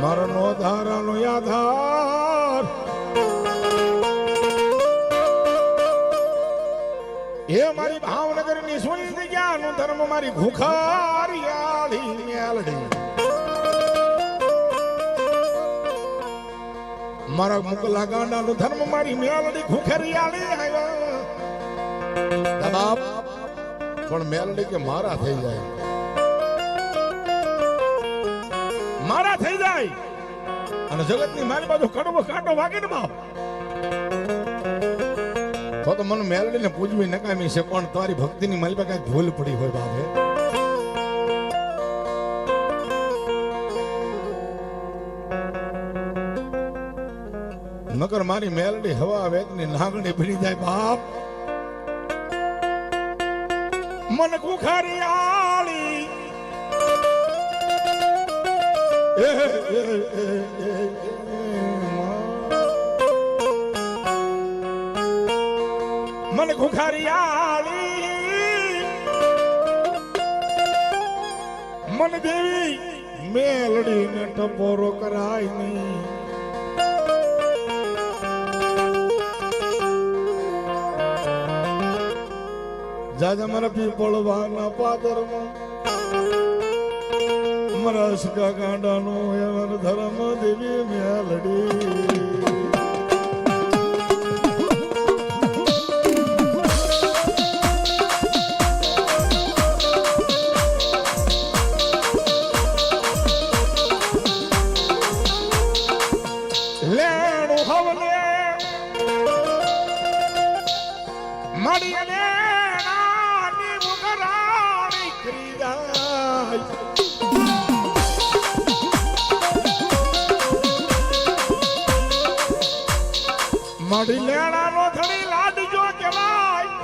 મરનો ધારાનો આધાર એ મારી ભાવનગરની સુનિલ જગ્યાનું ધર્મ મારી ભૂખારિયાળી મેલડી મારા મુકલા ગાંડાનું ધર્મ મારી મેલડી ભૂખરિયાળી આવ્યા પણ મેલડી કે મારા થઈ જાય મારા થઈ જાય. અને જગતની મારી બાજુ કડવો કાંટો વાગે ને બાપ તો તો મને મેલડીને પૂજવી નકામી છે, પણ તારી ભક્તિની મારી પાસે ભૂલ પડી હોય બાપે. નકર મારી મેલડી હવા વેદની નાગણી ભીડી જાય બાપ. મન ભૂખરિયાળી મન ભૂખરિયાળી મન દેવી મેલડીને ટપોરો કરાય નહીં જાજા મારા પીપળવાના પાદરમાં મારા સકા કાંડાનો એવર ધર્મ દેવી મેલડી. મળી લેણાની લેણા નો ધણી લાડજો કેવાય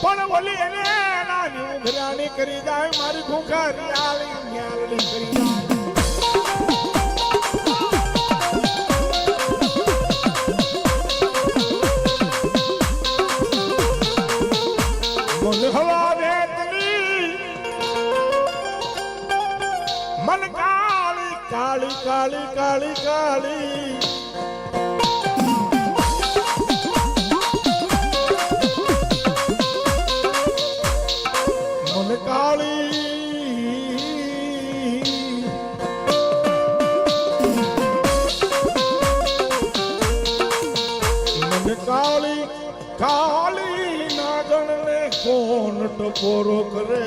પણ ઓલી એને નાની ઉઘરાણી કરી જાય, મારી ભૂખારી આલી ન્યાલડી કરી જાય. કાળી કાળી કાળી. મન કાળી. કોણ ટપોરો કરે?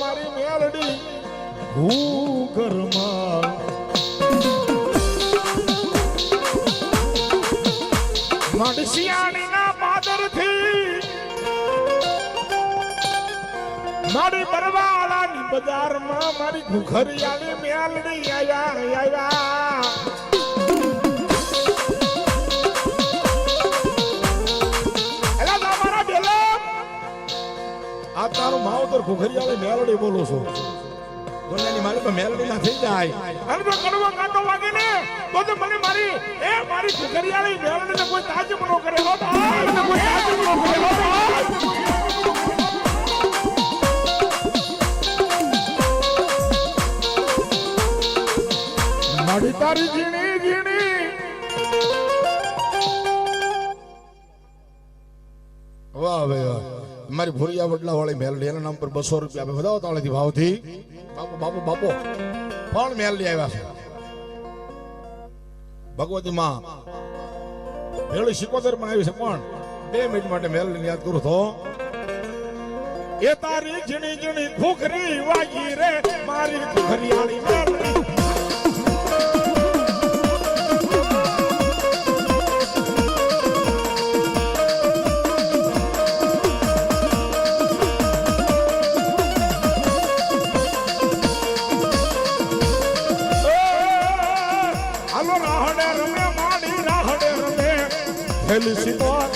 મારી મેલડી ઘર માળ મારી શિયાળીના પાદરથી મારી બરવાળાની બજારમાં મારી ઘુઘરિયાની મેલડી આવ્યા આવ્યા ઘુઘરિયાળી મેલડી બોલો છો. દુનિયાની મારી પાસે મેલડી ના થઈ જાય. અને જો કડવો કાંટો વાગે ને, તો તો મને મારી, એ મારી ઘોઘરિયાળી મેલડી ને કોઈ તાજ ન કરે. હો કોઈ તાજ ન કરે. હો તારી ઝીણી ઝીણી વાહ મારી ભૂરિયા વડલા વાળી મેલડી, એના નામ પર બસો રૂપિયા આપે. વધાવો તાળેથી ભાવથી. બાપો બાપો બાપો. પણ મેલડી આવ્યા છે. ભગવતી માં મેલડી સિકોતેર પણ આવી છે, પણ બે મિનિટ માટે મેલડી યાદ કરું તો. એ તારી ઝીણી ઝીણી ઘુઘરી વાગી રે, મારી ઘુઘરિયાળી મેલડી ele se embora